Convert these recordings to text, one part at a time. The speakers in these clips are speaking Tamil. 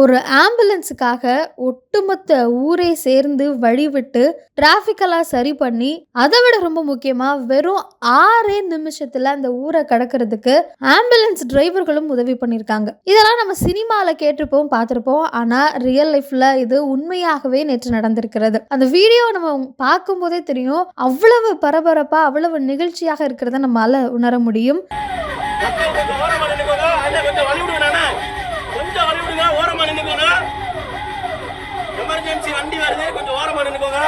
ஒரு ஆம்புலன்ஸுக்காக ஒட்டுமொத்த ஊரே சேர்ந்து வழிவிட்டு டிராஃபிக்கெல்லாம் சரி பண்ணி அதை விட ரொம்ப முக்கியமாக வெறும் ஆறே நிமிஷத்தில் அந்த ஊரை கடக்கிறதுக்கு ஆம்புலன்ஸ் டிரைவர்களும் உதவி பண்ணியிருக்காங்க. இதெல்லாம் நம்ம சினிமாவில் கேட்டிருப்போம் பார்த்துருப்போம். ஆனால் ரியல் லைஃப்பில் இது உண்மையாகவே நேற்று நடந்திருக்கிறது. அந்த வீடியோ நம்ம பார்க்கும்போதே தெரியும் அவ்வளவு பரபரப்பாக அவ்வளவு நிகழ்ச்சியாக இருக்கிறத நம்மளால உணர முடியும் மக்கள் கொஞ்சம் ஓரமா நின்னுக்கோங்க அண்ணன் கொஞ்சம் வழி விடுங்க அண்ணா கொஞ்சம் வழி விடுங்க ஓரமா நின்னுக்கோங்க எமர்ஜென்சி வண்டி வருது. கொஞ்சம் ஓரமா நின்னுக்கோங்க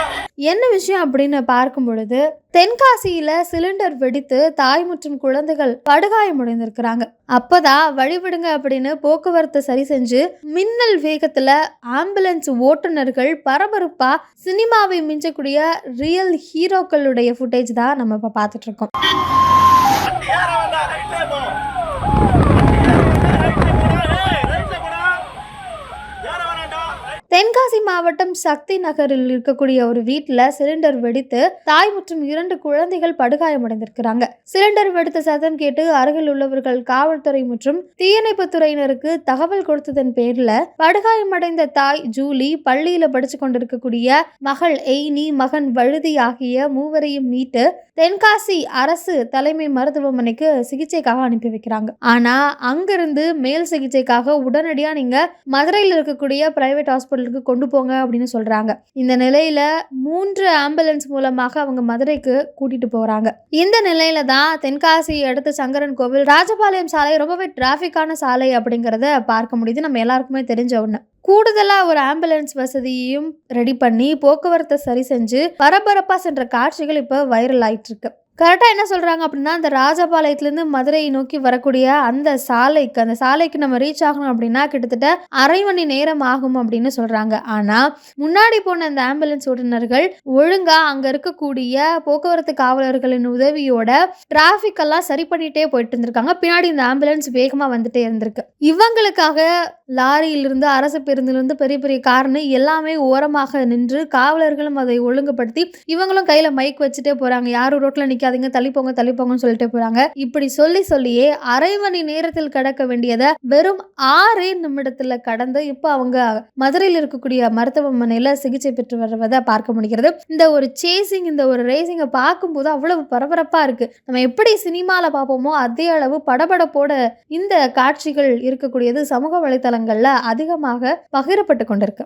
என்ன விஷயம் அப்படின்னு பார்க்கும் பொழுது தென்காசியில சிலிண்டர் வெடித்து தாய் மற்றும் குழந்தைகள் படுகாயமடைந்திருக்கிறாங்க அப்பதான் வழிவிடுங்க அப்படின்னு போக்குவரத்து சரி செஞ்சு மின்னல் வேகத்துல ஆம்புலன்ஸ் ஓட்டுநர்கள் பரபரப்பா சினிமாவை மிஞ்சக்கூடிய ரியல் ஹீரோக்களுடைய ஃபுட்டேஜ் தான் நம்ம இப்போ பார்த்துட்டு இருக்கோம். மாவட்டம் சக்தி நகரில் இருக்கக்கூடிய ஒரு வீட்டில் சிலிண்டர் வெடித்து தாய் மற்றும் இரண்டு குழந்தைகள் படுகாயமடைந்திருக்கிறாங்க. சிலிண்டர் வெடித்த சத்தம் கேட்டு அருகில் உள்ளவர்கள் காவல்துறை மற்றும் தீயணைப்பு துறையினருக்கு தகவல் கொடுத்ததன் பேரில் படுகாயமடைந்த தாய் ஜூலி பள்ளியில படிச்சு கொண்டிருக்கக்கூடிய மகள் எய்னி மகன் வழுதி ஆகிய மூவரையும் மீட்டு தென்காசி அரசு தலைமை மருத்துவமனைக்கு சிகிச்சைக்காக அனுப்பி வைக்கிறாங்க. ஆனா அங்கிருந்து மேல் சிகிச்சைக்காக உடனடியா நீங்க மதுரையில் இருக்கக்கூடிய பிரைவேட் ஹாஸ்பிட்டலுக்கு கொண்டு போங்க அப்படின்னு சொல்றாங்க. இந்த நிலையில மூன்று ஆம்புலன்ஸ் மூலமாக அவங்க மதுரைக்கு கூட்டிட்டு போறாங்க. இந்த நிலையில தான் தென்காசி அடுத்த சங்கரன் கோவில் ராஜபாளையம் சாலை ரொம்பவே டிராஃபிக்கான சாலை அப்படிங்கிறத பார்க்க முடியுது. நம்ம எல்லாருக்குமே தெரிஞ்ச ஒன்று கூடுதலாக ஒரு ஆம்புலன்ஸ் வசதியையும் ரெடி பண்ணி போக்குவரத்தை சரி செஞ்சு பரபரப்பாக சென்ற காட்சிகள் இப்போ வைரல் ஆயிட்டு இருக்கு கரெக்டாக என்ன சொல்கிறாங்க அப்படின்னா அந்த ராஜபாளையத்துலேருந்து மதுரையை நோக்கி வரக்கூடிய அந்த சாலைக்கு அந்த சாலைக்கு நம்ம ரீச் ஆகணும் அப்படின்னா கிட்டத்தட்ட அரை மணி நேரம் ஆகும் அப்படின்னு சொல்கிறாங்க ஆனால் முன்னாடி போன அந்த ஆம்புலன்ஸ் ஓட்டுநர்கள் ஒழுங்காக அங்கே இருக்கக்கூடிய போக்குவரத்து காவலர்களின் உதவியோட டிராஃபிக் எல்லாம் சரி பண்ணிட்டே போயிட்டு இருந்திருக்காங்க. பின்னாடி இந்த ஆம்புலன்ஸ் வேகமாக வந்துட்டே இருந்திருக்கு. இவங்களுக்காக லாரியிலிருந்து அரசு பேருந்திலிருந்து பெரிய பெரிய கார்னு எல்லாமே ஓரமாக நின்று காவலர்களும் அதை ஒழுங்குபடுத்தி இவங்களும் கையில மைக் வச்சுட்டே போறாங்க. யாரும் ரோட்ல நிக்காதீங்க தள்ளிப்போங்க தள்ளிப்போங்கன்னு தள்ளி சொல்லிட்டு போறாங்க. இப்படி சொல்லி சொல்லியே அரை மணி நேரத்தில் கடக்க வேண்டியதை வெறும் ஆறே நிமிடத்துல கடந்து இப்போ அவங்க மதுரையில் இருக்கக்கூடிய மருத்துவமனையில சிகிச்சை பெற்று வருவதை பார்க்க முடிகிறது. இந்த ஒரு சேசிங் இந்த ஒரு ரேசிங்கை பார்க்கும்போது அவ்வளவு பரபரப்பா இருக்கு. நம்ம எப்படி சினிமால பார்ப்போமோ அதே அளவு படபடப்போட இந்த காட்சிகள் இருக்கக்கூடியது சமூக வலைத்தளங்கள் வலைத்தளங்கள்ல அதிகமாக பகிரப்பட்டு கொண்டிருக்கு.